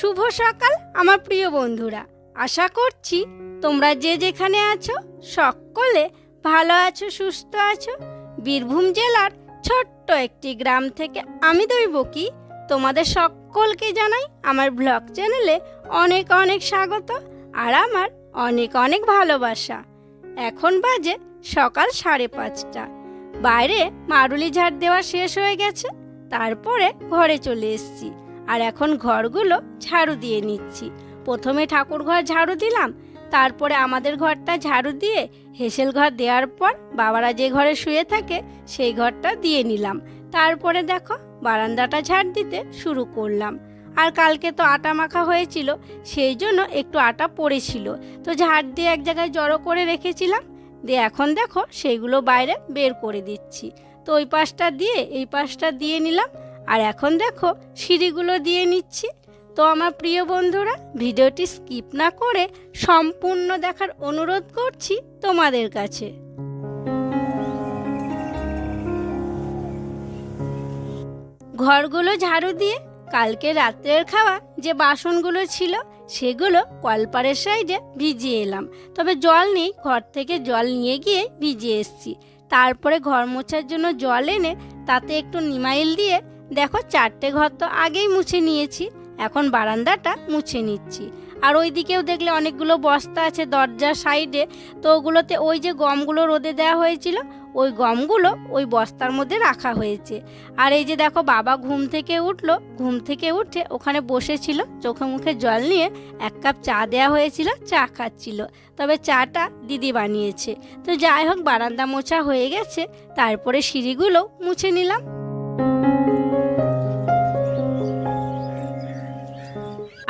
শুভ সকাল, আমার প্রিয় বন্ধুরা। আশা করছি তোমরা যে যেখানে আছো, সকলে ভালো আছো, সুস্থ আছো। বীরভূম জেলার ছোট্ট একটি গ্রাম থেকে আমি দৈবকী তোমাদের সকলকে জানাই আমার ব্লগ চ্যানেলে অনেক অনেক স্বাগত আর আমার অনেক অনেক ভালোবাসা। এখন বাজে সকাল সাড়ে পাঁচটা। বাইরে মারুলি ঝাড় দেওয়া শেষ হয়ে গেছে, তারপরে ঘরে চলে এসেছি। আর এখন ঘরগুলো ঝাড়ু দিয়ে নিচ্ছি। প্রথমে ঠাকুর ঘর ঝাড়ু দিলাম, তারপরে আমাদের ঘরটা ঝাড়ু দিয়ে হেসেল ঘর দেওয়ার পর বাবারা যে ঘরে শুয়ে থাকে সেই ঘরটা দিয়ে নিলাম। তারপরে দেখো বারান্দাটা ঝাড় দিতে শুরু করলাম। আর কালকে তো আটা মাখা হয়েছিল, সেই জন্য একটু আটা পড়েছিল। তো ঝাড় দিয়ে এক জায়গায় জড়ো করে রেখেছিলাম, দিয়ে এখন দেখো সেইগুলো বাইরে বের করে দিচ্ছি। তো ওই পাশটা দিয়ে, এই পাশটা দিয়ে নিলাম আর এখন দেখো, সিঁড়িগুলো দিয়ে নিচ্ছি। তো আমার প্রিয় বন্ধুরা, ভিডিওটি স্কিপ না করে সম্পূর্ণ দেখার অনুরোধ করছি তোমাদের কাছে। ঘরগুলো ঝাড়ু দিয়ে কালকে রাত্রের খাওয়া যে বাসনগুলো ছিল, সেগুলো কলপারের সাইডে ভিজিয়ে এলাম। তবে জল নেই, ঘর থেকে জল নিয়ে গিয়ে ভিজিয়ে এসছি। তারপরে ঘর মোছার জন্য জল এনে তাতে একটু নিমাইল দিয়ে দেখো চারটে ঘর তো আগেই মুছে নিয়েছি, এখন বারান্দাটা মুছে নিচ্ছি। আর ওই দিকেও দেখলে অনেকগুলো বস্তা আছে দরজার সাইডে, তো ওগুলোতে ওই যে গমগুলো রোদে দেওয়া হয়েছিল, ওই গমগুলো ওই বস্তার মধ্যে রাখা হয়েছে। আর এই যে দেখো বাবা ঘুম থেকে উঠল, ঘুম থেকে উঠে ওখানে বসেছিল, চোখে মুখে জল নিয়ে এক কাপ চা দেওয়া হয়েছিল, চা খাচ্ছিল। তবে চাটা দিদি বানিয়েছে। তো যাই হোক, বারান্দা মোছা হয়ে গেছে, তারপরে সিঁড়িগুলো মুছে নিলাম।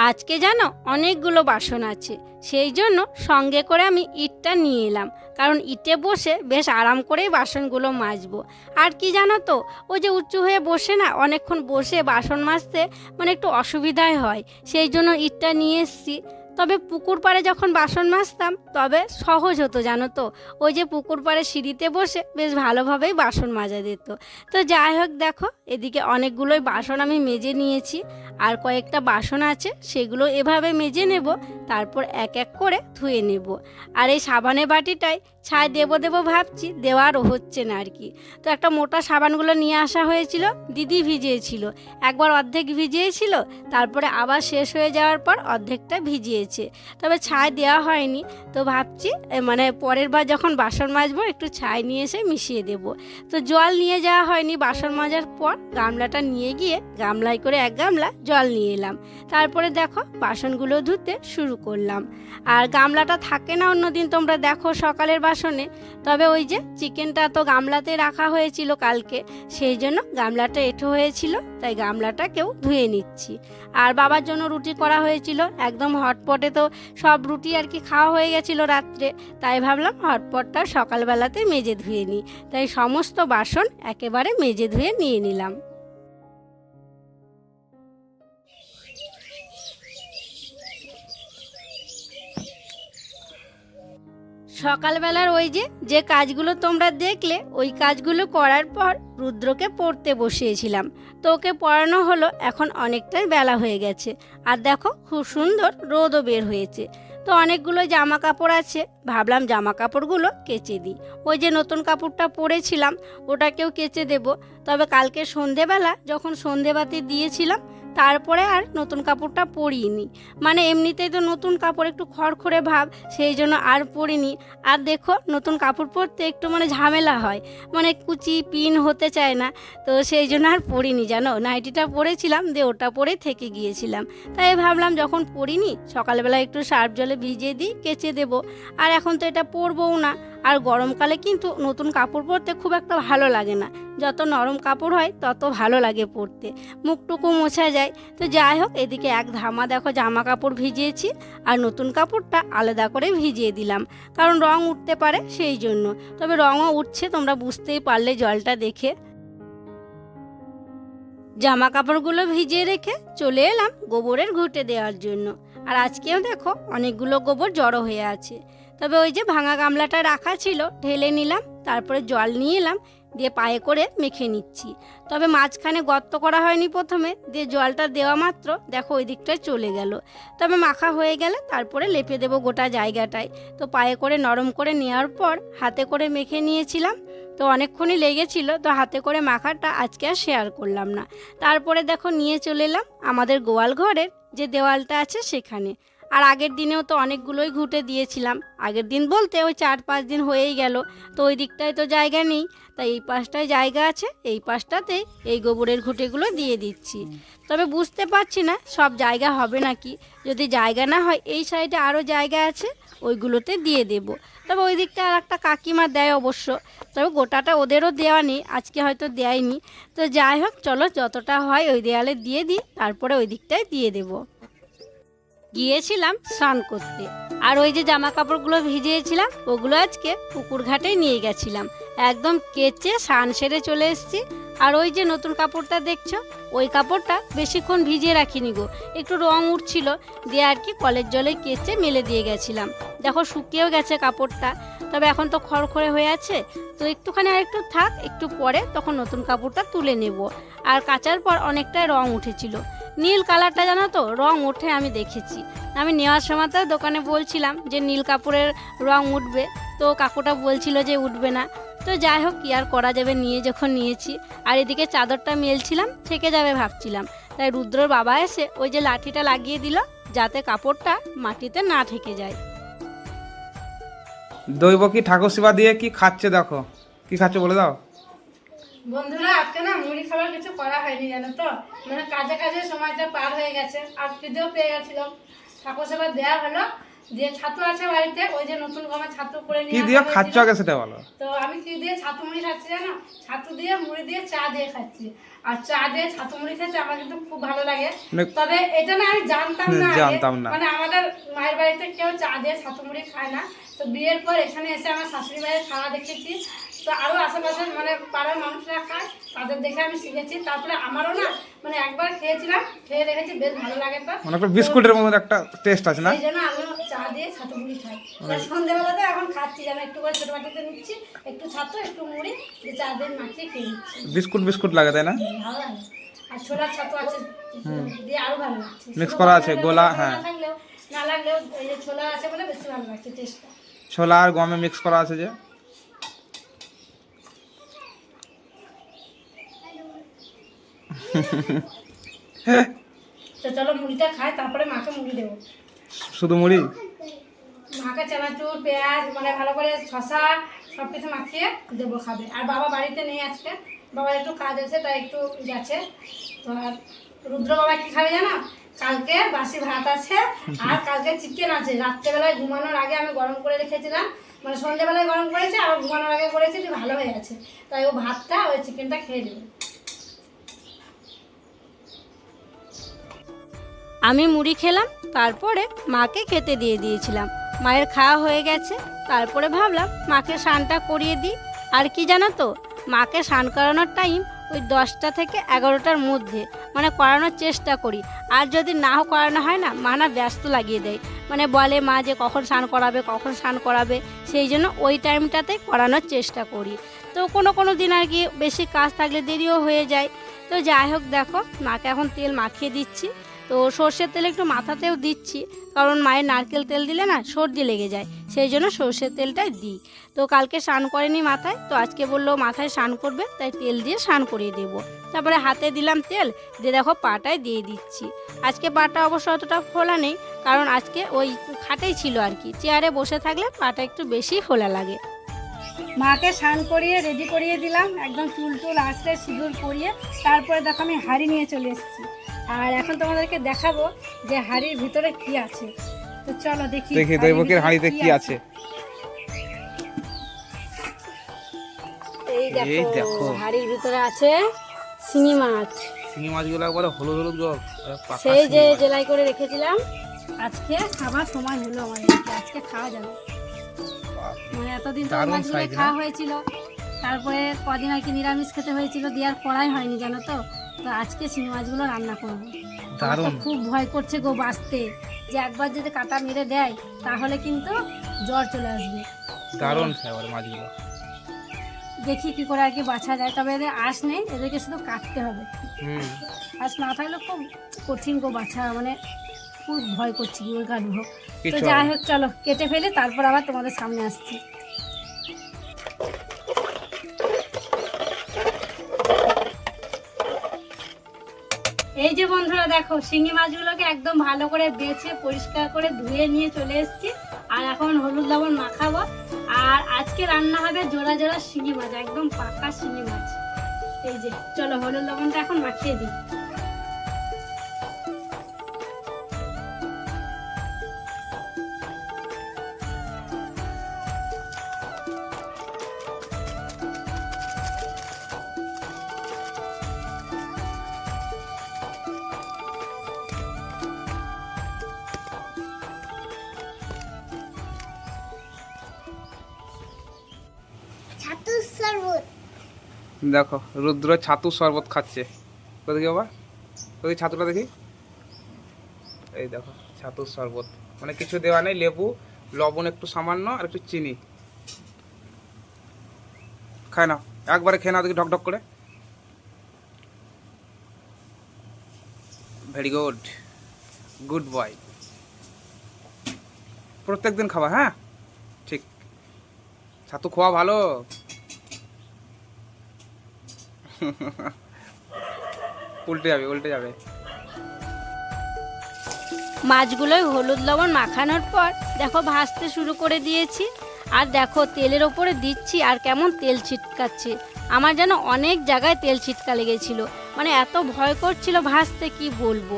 আজকে যেন অনেকগুলো বাসন আছে। সেই জন্য সঙ্গে করে আমি ইটটা নিয়ে এলাম। কারণ ইটে বসে বেশ আরাম করেই বাসনগুলো মাজবো। আর কি জানো তো ও যে উঁচু হয়ে বসে না, অনেকক্ষণ বসে বাসন মাজতে মানে একটু অসুবিধাই হয়। সেই জন্য ইটটা নিয়ে এসছি। তবে পুকুর পাড়ে যখন বাসন মাজতাম, তবে সহজ হতো, জানো তো? ওই যে পুকুর পাড়ে সিঁড়িতে বসে বেশ ভালোভাবেই বাসন মাজা দিত তো যাই হোক, দেখো, এদিকে অনেকগুলোই বাসন আমি মেজে নিয়েছি। আর কয়েকটা বাসন আছে, সেগুলো এভাবে মেজে নেব, তারপর এক এক করে ধুয়ে নেব। আর এই সাবানের বাটিটায় ছাই দেবো দেবো ভাবছি, দেওয়ারও হচ্ছে না আর কি তো একটা মোটা সাবানগুলো নিয়ে আসা হয়েছিল, দিদি ভিজিয়েছিল। একবার অর্ধেক ভিজিয়েছিল, তারপরে আবার শেষ হয়ে যাওয়ার পর অর্ধেকটা ভিজিয়েছে। তবে ছাই দেওয়া হয়নি, তো ভাবছি মানে পরের বার যখন বাসন মাজবো, একটু ছাই নিয়ে এসে মিশিয়ে দেব। তো জল নিয়ে যাওয়া হয়নি, বাসন মাজার পর গামলাটা নিয়ে গিয়ে গামলায় করে এক গামলা জল নিয়ে এলাম। তারপরে দেখো, বাসনগুলো ধুতে শুরু করলাম। আর গামলাটা থাকে না অন্যদিন, তোমরা দেখো সকালের বাসনে তবে ওই যে চিকেনটা তো গামলাতে রাখা হয়েছিল কালকে, সেই জন্য গামলাটা এঁঠো হয়েছিল, তাই গামলাটা কেউ ধুয়ে নিচ্ছি। আর বাবার জন্য রুটি করা হয়েছিল, একদম হটপটে তো সব রুটি আর কি খাওয়া হয়ে গেছিল রাত্রে, তাই ভাবলাম হটপটটা সকালবেলাতে মেজে ধুয়ে নিই। তাই সমস্ত বাসন একেবারে মেজে ধুয়ে নিয়ে নিলাম। সকালবেলার ওই যে যে কাজগুলো তোমরা দেখলে, ওই কাজগুলো করার পর রুদ্রকে পড়তে বসিয়েছিলাম। তো ওকে পড়ানো হলো, এখন অনেকটাই বেলা হয়ে গেছে। আর দেখো, খুব সুন্দর রোদও বের হয়েছে। তো অনেকগুলো জামা কাপড় আছে, ভাবলাম জামা কাপড়গুলো কেচে দিই। ওই যে নতুন কাপড়টা পরেছিলাম, ওটাকেও কেচে দেব। তবে কালকে সন্ধেবেলা যখন সন্ধেবাতি দিয়েছিলাম তারপরে আর নতুন কাপড়টা পরিনি মানে এমনিতেই তো নতুন কাপড় একটু খড়খড়ে ভাব, সেই জন্য আর পরিনি। আর দেখো, নতুন কাপড় পরতে একটু মানে ঝামেলা হয়। মানে কুচি, পিন হতে চায় না। তো সেই জন্য আর পরিনি, জানো? নাইটিটা পরেছিলাম, দিয়ে ওটা পরে থেকে গিয়েছিলাম। তাই ভাবলাম যখন পরিনি সকালবেলা একটু সার্ফ জলে ভিজিয়ে দিই, কেচে দেবো। আর এখন তো এটা পরবও না। আর গরমকালে কিন্তু নতুন কাপড় পরতে খুব একটা ভালো লাগে না। যত নরম কাপড় হয়, তত ভালো লাগে পরতে। মুখটুকু মোছা যায়। তো যাই হোক, এদিকে এক ধামা দেখো জামা কাপড় ভিজিয়েছি আর নতুন কাপড়টা আলাদা করে ভিজিয়ে দিলাম। কারণ রং উঠতে পারে সেই জন্য। তবে রঙও উঠছে, তোমরা বুঝতেই পারলে জলটা দেখে। জামা কাপড়গুলো ভিজিয়ে রেখে চলে এলাম গোবরের ঘুঁটে দেওয়ার জন্য। আর আজকেও দেখো, অনেকগুলো গোবর জড়ো হয়ে আছে। তবে ওই যে ভাঙা গামলাটা রাখা ছিল, ঢেলে নিলাম, তারপরে জল নিয়ে এলাম, দিয়ে পায়ে করে মেখে নিচ্ছি। তবে মাঝখানে গর্ত করা হয়নি প্রথমে, দিয়ে জলটা দেওয়া মাত্র, দেখো ওই দিকটায় চলে গেল। তবে মাখা হয়ে গেলে তারপরে লেপে দেবো গোটা জায়গাটায়। তো পায়ে করে নরম করে নেওয়ার পর হাতে করে মেখে নিয়েছিলাম, তো অনেকক্ষণই লেগেছিল, তো হাতে করে মাখাটা আজকে আর শেয়ার করলাম না। তারপরে দেখো নিয়ে চলে এলাম আমাদের গোয়াল ঘরের যে দেওয়ালটা আছে সেখানে। আর আগের দিনেও তো অনেকগুলোই ঘুটে দিয়েছিলাম। আগের দিন বলতে ওই চার পাঁচ দিন হয়েই গেল। তো ওই দিকটায় তো জায়গা নেই। তাই এই পাশটায় জায়গা আছে। এই পাশটাতেই এই গোবরের ঘুঁটেগুলো দিয়ে দিচ্ছি। তবে বুঝতে পারছি না সব জায়গা হবে নাকি। যদি জায়গা না হয় এই সাইডে আরও জায়গা আছে, ওইগুলোতে দিয়ে দেব। তবে ওই দিকটা আর একটা কাকিমা দেয় অবশ্য। তবে গোটাটা ওদেরও দেওয়া নেই। আজকে হয়তো দেয়নি। তো যাই হোক, চলো যতটা হয় ওই দেয়ালে দিয়ে দিই। তারপরে ওই দিকটায় দিয়ে দেবো। গিয়েছিলাম স্নান করতে। আর ওই যে জামা কাপড়গুলো ভিজিয়েছিলাম, ওগুলো আজকে পুকুর ঘাটে নিয়ে গেছিলাম। একদম কেচে স্নান সেরে চলে এসেছি। আর ওই যে নতুন কাপড়টা দেখছ, ওই কাপড়টা বেশিক্ষণ ভিজিয়ে রাখিনি গো। একটু রং উঠছিল, দিয়ে আর কি কলের জলে কেচে মেলে দিয়ে গেছিলাম। দেখো শুকিয়েও গেছে কাপড়টা, তবে এখন তো খড়খড়ে হয়ে আছে, তো একটুখানি আর একটু থাক, একটু পরে তখন নতুন কাপড়টা তুলে নেব। আর কাচার পর অনেকটাই রং উঠেছিল। নীল কালারটা জানো তো, রং ওঠে আমি দেখেছি। আমি নেওয়ার সময় তো দোকানে বলছিলাম যে নীল কাপড়ের রং উঠবে তো কাকুটা বলছিল যে উঠবে না। তো যাই হোক কি আর করা যাবে নিয়ে যখন নিয়েছি। আর এদিকে চাদরটা মেলছিলাম থেকে যাবে ভাবছিলাম। তাই রুদ্রর বাবা এসে ওই যে লাঠিটা লাগিয়ে দিল যাতে কাপড়টা মাটিতে না ঠেকে যায়। দৈব কি ঠাকুর সেবা দিয়ে কি খাচ্ছে দেখো? কি খাচ্ছে বলে দাও। বন্ধুরা আজকে না মুড়ি খাবার কিছু করা হয়নি জানো তো? মানে কাজে কাজে সময়টা পার হয়ে গেছে আর খিদেও পেয়ে গেছিলাম। ঠাকুর সেবা দেওয়া হলো দিয়ে ছাতু আছে বাড়িতে ওই যে নতুন গমে ছাতু করে কি দিয়ে খাচ্ছ আগে সেটা বলো। তো আমি কি দিয়ে ছাতু মুড়ি খাচ্ছি জানো? ছাতু দিয়ে মুড়ি দিয়ে চা দিয়ে খাচ্ছি। আর চা দিয়ে ছাতু মুড়ি খেতে আমার কিন্তু খুব ভালো লাগে। মানে- তবে এটা না আমি জানতাম না জানতাম না। মানে আমাদের মায়ের বাড়িতে কেউ চা দিয়ে ছাতু মুড়ি খায় না। তো বিয়ের পর এখানে এসে আমার শাশুড়ি মায়ের খাওয়া দেখেছি। তো আরও আশেপাশে মানে পাড়ার মানুষরা খায় তাদের দেখে আমি শিখেছি। তারপরে আমারও না মানে একবার খেয়েছিলাম খেয়ে দেখেছি বেশ ভালো লাগে তো। মানে একটা বিস্কুটের মতো একটা টেস্ট আছে না? সেই জন্য আমিও চা দিয়ে ছাতু মুড়ি খাই। সন্ধ্যেবেলাতে এখন খাচ্ছি যেন একটু করে ছোটো বাটিতে নিচ্ছি একটু ছাতু একটু মুড়ি দিয়ে চা দিয়ে মাখিয়ে খেয়ে নিচ্ছি। বিস্কুট বিস্কুট লাগে তাই না? ভালো লাগে। আর ছোলার ছাতু আছে দিয়ে আরও ভালো লাগছে শুধু করা আছে, গোলা, হ্যাঁ। না না লাগলেও এই যে ছোলা আছে বলে বেশি ভালো লাগছে টেস্টটা ছোলা আর গমে মিক্স করা আছে যে? তো চলো মুড়িটা খাই তারপরে মাকে মুড়ি দেবো। শুধু মুড়ি? মাকে চানাচুর পেঁয়াজ মানে ভালো করে শশা সব কিছু মাখিয়ে দেবো খাবে। আর বাবা বাড়িতে নেই আজকে। বাবার একটু কাজ আছে তাই একটু গেছে। তো আর রুদ্র বাবা কি খাবে জানো? কালকে বাসি ভাত আছে আর কালকে চিকেন আছে। রাত্রেবেলায় ঘুমানোর আগে আমি গরম করে রেখেছিলাম। মানে সন্ধ্যেবেলায় গরম করেছি আবার ঘুমানোর আগে করেছি যে ভালো হয়ে আছে। তাই ও ভাতটা ওই চিকেনটা খেয়ে দেবে আমি মুড়ি খেলাম, তারপরে মাকে খেতে দিয়ে দিয়েছিলাম। মায়ের খাওয়া হয়ে গেছে, তারপরে ভাবলাম মাকে স্নানটা করিয়ে দিই। আর কি জানো তো, মাকে স্নান করানোর টাইম ওই দশটা থেকে এগারোটার মধ্যে মানে করানোর চেষ্টা করি। আর যদি নাও করানো হয় না, মা না ব্যস্ত লাগিয়ে দেয়। মানে বলে মা যে কখন স্নান করাবে, কখন স্নান করাবে, সেই জন্য ওই টাইমটাতে করানোর চেষ্টা করি। তো কোনো কোনো দিন আর কি বেশি কাজ থাকলে দেরিও হয়ে যায়। তো যাই হোক দেখো, মাকে এখন তেল মাখিয়ে দিচ্ছি। তো সর্ষের তেল একটু মাথাতেও দিচ্ছি, কারণ মায়ের নারকেল তেল দিলে না সর্দি লেগে যায়, সেই জন্য সর্ষের তেলটাই দিই। তো কালকে স্নান করেনি মাথায়, তো আজকে বলল মাথায় স্নান করবে, তাই তেল দিয়ে স্নান করিয়ে দেবো। তারপরে হাতে দিলাম তেল, দিয়ে দেখো পাটায় দিয়ে দিচ্ছি। আজকে পাটা অবশ্য অতটা ফোলা নেই, কারণ আজকে ওই খাটেই ছিল আর কি, চেয়ারে বসে থাকলে পাটা একটু বেশি ফোলা লাগে। মাকে স্নান করিয়ে রেডি করিয়ে দিলাম, একদম চুল টুল আসতে সিঁদুর পরিয়ে, তারপরে দেখো আমি হাঁড়ি নিয়ে চলে এসেছি। আর এখন তোমাদেরকে দেখাবো যে হাঁড়ির ভিতরে কি আছে। তো চলো দেখি দেখি দৈবকের হাঁড়িতে কি আছে। এই দেখো। হাঁড়ির ভিতরে আছে শিঙি মাছ। শিঙি মাছগুলো একবারে হলুদ হলুদ জল সেই যে জেলাই করে রেখেছিলাম আজকে খাবার সময় হলো আমার আজকে খাওয়া যাবে। মানে এতদিন তো মাছগুলো খাওয়া হয়েছিল তারপরে কদিন আর কি নিরামিষ খেতে হয়েছিল দেওয়ার করাই হয়নি জানো তো? তো আজকে শিঙি মাছগুলো রান্না করব। দারুণ। খুব ভয় করছে গো বাঁচতে। যে একবার যদি কাটা মেরে দেয় তাহলে কিন্তু জ্বর চলে আসবে। দারুণ ফ্লেভার মাছগুলো। দেখি কি করে আর কি বাছা যায়। তবে এদের আঁশ নেই এদেরকে শুধু কাটতে হবে। আঁশ না থাকলে খুব কঠিন গো বাছা মানে খুব ভয় করছি কি করে কাটবো তো যাই হোক চলো কেটে ফেলে তারপর আবার তোমাদের সামনে আসছি। এই যে বন্ধুরা দেখো, শিঙি মাছগুলোকে একদম ভালো করে বেছে, পরিষ্কার করে ধুয়ে নিয়ে চলে এসেছি। আর এখন হলুদ লবণ মাখাবো। আর আজকে রান্না হবে জোড়া জোড়া শিঙি মাছ, একদম পাকা শিঙি মাছ। এই যে, চলো হলুদ লবণটা এখন মাখিয়ে দিই। দেখো, রুদ্র ছাতু শরবত খাচ্ছে। কোথায় বাবা? কোথায় ছাতুটা দেখি? এই দেখো ছাতুর শরবত। মানে কিছু দেওয়া নেই, লেবু, লবণ একটু সামান্য আর একটু চিনি। খায় না একবারে খেয়ে নাও দেখি ঢক ঢক করে। ভেরি গুড গুড বয় প্রত্যেক দিন খাবা হ্যাঁ? ঠিক। ছাতু খাওয়া ভালো। উল্টে যাবে উল্টে যাবে। মাছগুলোই হলুদ লবণ মাখানোর পর দেখো ভাজতে শুরু করে দিয়েছি। আর দেখো তেলের ওপরে দিচ্ছি আর কেমন তেল ছিটকাচ্ছে। আমার যেন অনেক জায়গায় তেল ছিটকা লেগেছিল। মানে এত ভয় করছিল ভাজতে, কি বলব?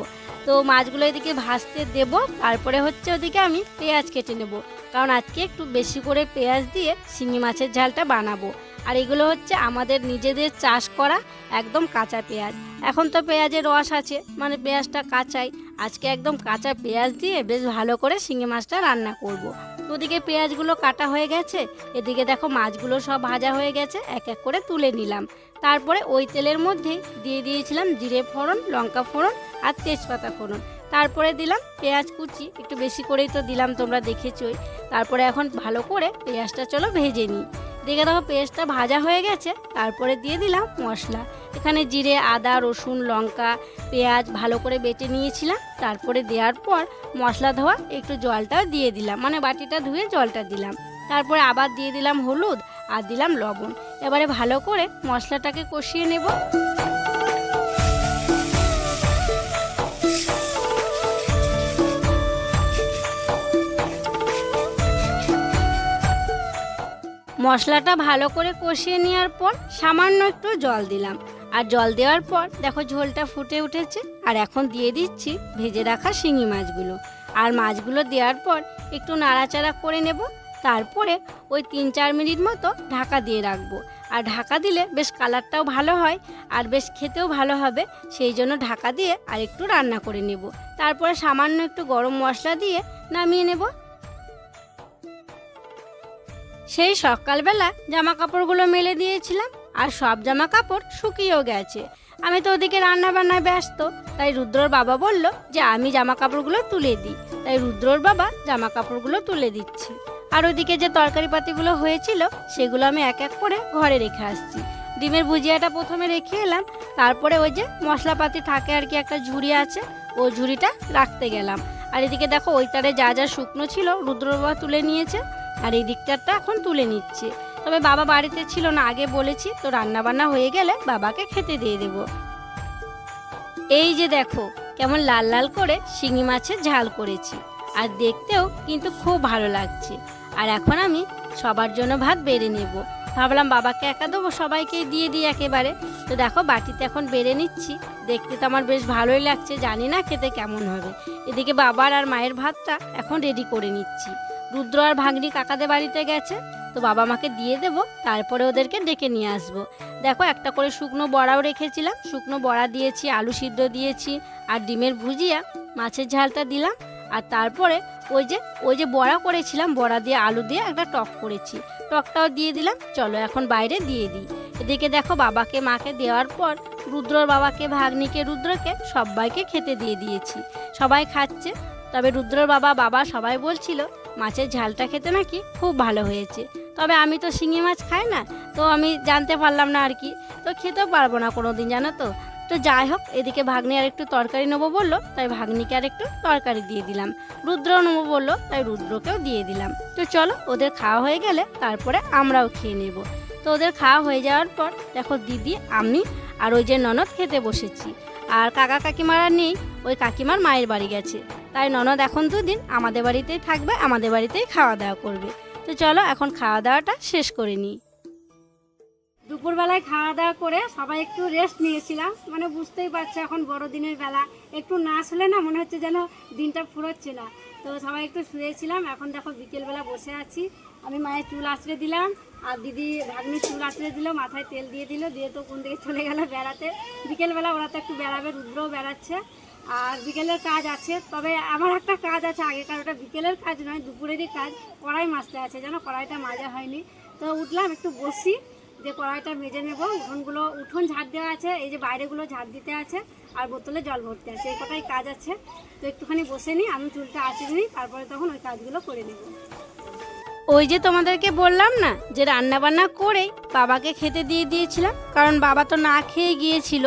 তো মাছগুলো এদিকে ভাজতে দেব, তারপরে হচ্ছে ওদিকে আমি পেঁয়াজ কেটে নেব। কারণ আজকে একটু বেশি করে পেঁয়াজ দিয়ে শিঙি মাছের ঝালটা বানাবো। আর এগুলো হচ্ছে আমাদের নিজেদের চাষ করা একদম কাঁচা পেঁয়াজ। এখন তো পেঁয়াজের রস আছে মানে পেঁয়াজটা কাঁচাই। আজকে একদম কাঁচা পেঁয়াজ দিয়ে বেশ ভালো করে শিঙি মাছটা রান্না করব। ওদিকে পেঁয়াজগুলো কাটা হয়ে গেছে, এদিকে দেখো মাছগুলো সব ভাজা হয়ে গেছে, এক এক করে তুলে নিলাম। তারপরে ওই তেলের মধ্যেই দিয়ে দিয়েছিলাম জিরে ফোড়ন, লঙ্কা ফোড়ন আর তেজপাতা ফোড়ন। তারপরে দিলাম পেঁয়াজ কুচি, একটু বেশি করেই তো দিলাম তোমরা দেখেছই। তারপরে এখন ভালো করে পেঁয়াজটা চলো ভেজে নিই। দেখে দেখো পেস্টটা ভাজা হয়ে গেছে। তারপরে দিয়ে দিলাম মশলা। এখানে জিরে, আদা, রসুন, লঙ্কা, পেঁয়াজ ভালো করে বেটে নিয়েছিলাম। তারপরে দেওয়ার পর মশলা ধোয়া একটু জলটাও দিয়ে দিলাম। মানে বাটিটা ধুয়ে জলটা দিলাম। তারপরে আবার দিয়ে দিলাম হলুদ আর দিলাম লবণ। এবারে ভালো করে মশলাটাকে কষিয়ে নেব। মশলাটা ভালো করে কষিয়ে নেওয়ার পর সামান্য একটু জল দিলাম। আর জল দেওয়ার পর দেখো ঝোলটা ফুটে উঠেছে। আর এখন দিয়ে দিচ্ছি ভেজে রাখা শিঙি মাছগুলো। আর মাছগুলো দেওয়ার পর একটু নাড়াচাড়া করে নেব। তারপরে ওই তিন চার মিনিট মতো ঢাকা দিয়ে রাখব। আর ঢাকা দিলে বেশ কালারটাও ভালো হয় আর বেশ খেতেও ভালো হবে। সেই জন্য ঢাকা দিয়ে আর একটু রান্না করে নেব। তারপরে সামান্য একটু গরম মশলা দিয়ে নামিয়ে নেব। সেই সকালবেলা জামা কাপড়গুলো মেলে দিয়েছিলাম আর সব জামা কাপড় শুকিয়েও গেছে। আমি তো ওদিকে রান্না বান্নায় ব্যস্ত, তাই রুদ্রর বাবা বলল যে আমি জামা কাপড়গুলো তুলে দিই, তাই রুদ্রর বাবা জামা কাপড়গুলো তুলে দিচ্ছি। আর ওদিকে যে তরকারি পাতিগুলো হয়েছিল, সেগুলো আমি এক এক করে ঘরে রেখে আসছি। ডিমের ভুজিয়াটা প্রথমে রেখে এলাম, তারপরে ওই যে মশলাপাতি থাকে আর কি একটা ঝুড়ি আছে ও ঝুড়িটা রাখতে গেলাম। আর এদিকে দেখো ওই তারে যা যা শুকনো ছিল রুদ্র বাবা তুলে নিয়েছে আর এই দিকটারটা এখন তুলে নিচ্ছে। তবে বাবা বাড়িতে ছিল না, আগে বলেছি, তো রান্না বান্না হয়ে গেলে বাবাকে খেতে দিয়ে দেব। এই যে দেখো, কেমন লাল লাল করে শিঙি মাছের ঝাল করেছি। আর দেখতেও কিন্তু খুব ভালো লাগছে। আর এখন আমি সবার জন্য ভাত বেড়ে নেব। ভাবলাম বাবাকে একা দেবো সবাইকে দিয়ে দিই একেবারে। তো দেখো, বাটিতে এখন বেড়ে নিচ্ছি। দেখতে তো আমার বেশ ভালোই লাগছে, জানি না খেতে কেমন হবে। এদিকে বাবার আর মায়ের ভাতটা এখন রেডি করে নিচ্ছি। রুদ্র আর ভাগ্নি কাকাদের বাড়িতে গেছে, তো বাবা মাকে দিয়ে দেব, তারপরে ওদেরকে ডেকে নিয়ে আসব। দেখো, একটা করে শুকনো বড়াও রেখেছিলাম। শুকনো বড়া দিয়েছি, আলু সিদ্ধ দিয়েছি, আর ডিমের ভুজিয়া, মাছের ঝালটা দিলাম। আর তারপরে ওই যে ওই যে বড়া করেছিলাম, বড়া দিয়ে আলু দিয়ে একটা টক করেছি। টকটাও দিয়ে দিলাম, চলো এখন বাইরে দিয়ে দিই। এদিকে দেখো, বাবাকে, মাকে দেওয়ার পর রুদ্রর বাবাকে, ভাগ্নিকে, রুদ্রকে সবাইকে খেতে দিয়ে দিয়েছি। সবাই খাচ্ছে, তবে রুদ্রর বাবা বাবা সবাই বলছিল মাছের ঝালটা খেতে নাকি খুব ভালো হয়েছে। তবে আমি তো শিঙি মাছ খাই না, তো আমি জানতে পারলাম না আর কি। তো খেতেও পারব না কোনো দিন জানো তো। তো যাই হোক, এদিকে ভাগ্নি আর একটু তরকারি নেব বলল, তাই ভাগ্নিকে আর একটু তরকারি দিয়ে দিলাম। রুদ্রও নেব বলল, তাই রুদ্রকেও দিয়ে দিলাম। তো চলো, ওদের খাওয়া হয়ে গেলে তারপরে আমরাও খেয়ে নেব। তো ওদের খাওয়া হয়ে যাওয়ার পর, দেখো দিদি, আমি আর ওই যে ননদ খেতে বসেছি। আর কাকা কাকিমারা নেই, ওই কাকিমার মায়ের বাড়ি গেছে। তাই ননদ এখন দুদিন আমাদের বাড়িতেই থাকবে, আমাদের বাড়িতেই খাওয়া দাওয়া করবে। তো চলো, এখন খাওয়া দাওয়াটা শেষ করে নিই। দুপুরবেলায় খাওয়া দাওয়া করে সবাই একটু রেস্ট নিয়েছিলাম। মানে বুঝতেই পারছ, এখন বড়দিনের বেলা। একটু না শুলে না মনে হচ্ছে যেন দিনটা ফুরোচ্ছে না। তো সবাই একটু শুয়েছিলাম। এখন দেখো বিকেলবেলা বসে আছি। আমি মায়ের চুল আঁচড়ে দিলাম, আর দিদি ভাগ্নি চুল আঁচড়ে দিল, মাথায় তেল দিয়ে দিল, দিয়ে তো কোন দিকে চলে গেল বেড়াতে। বিকেলবেলা ওরা তো একটু বেড়াবে, রুদ্রও বেড়াচ্ছে। আর বিকেলের কাজ আছে, তবে আমার একটা কাজ আছে আগেকার ওটা বিকেলের কাজ নয়, দুপুরেরই কাজ। কড়াই মাজতে আছে, যেন কড়াইটা মাজা হয়নি। তো উঠলাম, একটু বসি, যে কড়াইটা মেজে নেব। উঠোনগুলো, উঠোন ঝাড় দেওয়া আছে, এই যে বাইরেগুলো ঝাড় দিতে আছে, আর বোতলে জল ভরতে আছে, এই কটাই কাজ আছে। তো একটুখানি বসে নিই, আমি চুলটা আঁচড়ে নিই, তারপরে তখন ওই কাজগুলো করে নেব। ওই যে তোমাদেরকে বললাম না, যে রান্না বান্না করেই বাবাকে খেতে দিয়ে দিয়েছিলাম, কারণ বাবা তো না খেয়ে গিয়েছিল।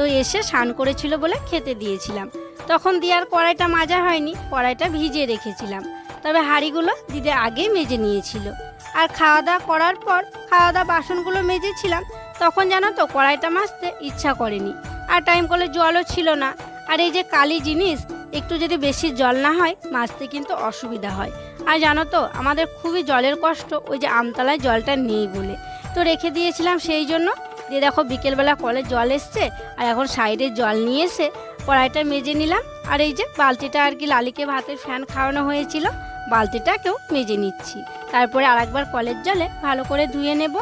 তো এসে স্নান করেছিল বলে খেতে দিয়েছিলাম। তখন দিয়ার কড়াইটা মাজা হয়নি, কড়াইটা ভিজিয়ে রেখেছিলাম। তবে হাঁড়িগুলো দিদি আগেই মেজে নিয়েছিল। আর খাওয়া দাওয়া করার পর খাওয়া দাওয়া বাসনগুলো মেজেছিলাম, তখন জানো তো কড়াইটা মাজতে ইচ্ছা করেনি। আর টাইম করলে জলও ছিল না। আর এই যে কালি জিনিস, একটু যদি বেশি জল না হয়, মাজতে কিন্তু অসুবিধা হয়। আর জানো তো, আমাদের খুবই জলের কষ্ট, ওই যে আমতলায় জলটা নেই বলে। তো রেখে দিয়েছিলাম সেই জন্য দিয়ে দেখো বিকেলবেলা কলে জল এসছে, আর এখন সাইডে জল নিয়ে এসে কড়াইটা মেজে নিলাম, আর এই যে বালতিটা আর কি লালিকে ভাতের ফ্যান খাওয়ানো হয়েছিল বালতিটাকেও মেজে নিচ্ছি। তারপরে আরেকবার কলের জলে ভালো করে ধুয়ে নেব,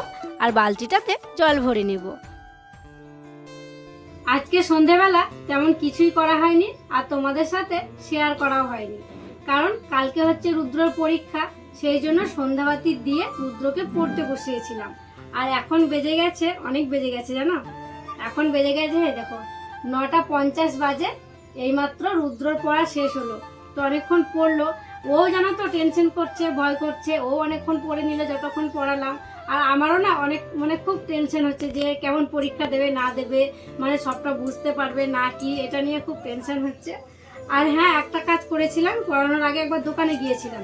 আর বালতিটাতে জল ভরে নেব। আজকে সন্ধেবেলা তেমন কিছুই করা হয়নি, আর তোমাদের সাথে শেয়ার করাও হয়নি। কারণ কালকে হচ্ছে রুদ্রর পরীক্ষা, সেই জন্য সন্ধ্যাবাতি দিয়ে রুদ্রকে পড়তে বসিয়েছিলাম। আর এখন বেজে গেছে, অনেক বেজে গেছে জানো? এখন বেজে গেছে দেখো, নটা পঞ্চাশ বাজে, এইমাত্র রুদ্রর পড়া শেষ হলো। তো অনেকক্ষণ পড়ল। ও জানো তো টেনশন করছে, ভয় করছে, ও অনেকক্ষণ পড়ে নিল, যতক্ষণ পড়ালাম। আর আমারও না অনেক মানে খুব টেনশন হচ্ছে যে কেমন পরীক্ষা দেবে, না দেবে মানে সবটা বুঝতে পারবে, না কি, এটা নিয়ে খুব টেনশন হচ্ছে। আর হ্যাঁ একটা কাজ করেছিলাম পড়ানোর আগে একবার দোকানে গিয়েছিলাম।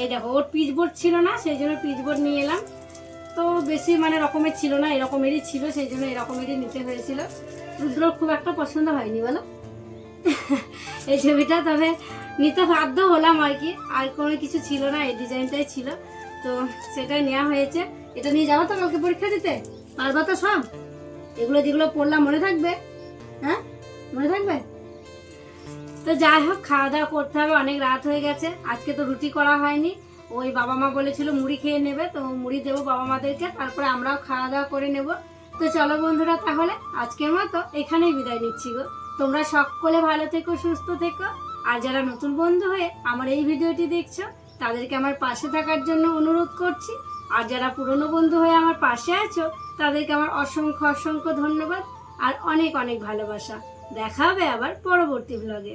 এই দেখো, ওর পিচবোর্ড ছিল না, সেই জন্য পিচবোর্ড নিয়ে এলাম। তো বেশি মানে রকমের ছিল না, এরকমেরই ছিল, সেই জন্য এরকমেরই নিতে হয়েছিল। রুদ্র খুব একটা পছন্দ হয়নি, বলো? এই ছবিটা তবে নিতে বাধ্য হলাম আর কি। আর কোনো কিছু ছিল না, এই ডিজাইনটাই ছিল। তো সেটাই নেওয়া হয়েছে। এটা নিয়ে যাব তো কালকে পরীক্ষা দিতে? পারবা তো সব? এগুলো যেগুলো পড়লাম, মনে থাকবে? হ্যাঁ? মনে থাকবে? তো যাই হোক, খাওয়া দাওয়া করতে হবে, অনেক রাত হয়ে গেছে। আজকে তো রুটি করা হয়নি। ওই বাবা মা বলেছিল, মুড়ি খেয়ে নেবে, তো মুড়ি দেবো বাবা মাদেরকে, তারপরে আমরাও খাওয়া দাওয়া করে নেব। তো চলো বন্ধুরা তাহলে, আজকের মতো এখানেই বিদায় নিচ্ছি গো। তোমরা সকলে ভালো থেকো, সুস্থ থেকো, আর যারা নতুন বন্ধু হয়ে আমার এই ভিডিওটি দেখছ, তাদেরকে আমার পাশে থাকার জন্য অনুরোধ করছি। আর যারা পুরনো বন্ধু হয়ে আমার পাশে আছো, তাদেরকে আমার অসংখ্য অসংখ্য ধন্যবাদ, আর অনেক অনেক ভালোবাসা। দেখা হবে আবার পরবর্তী ব্লগে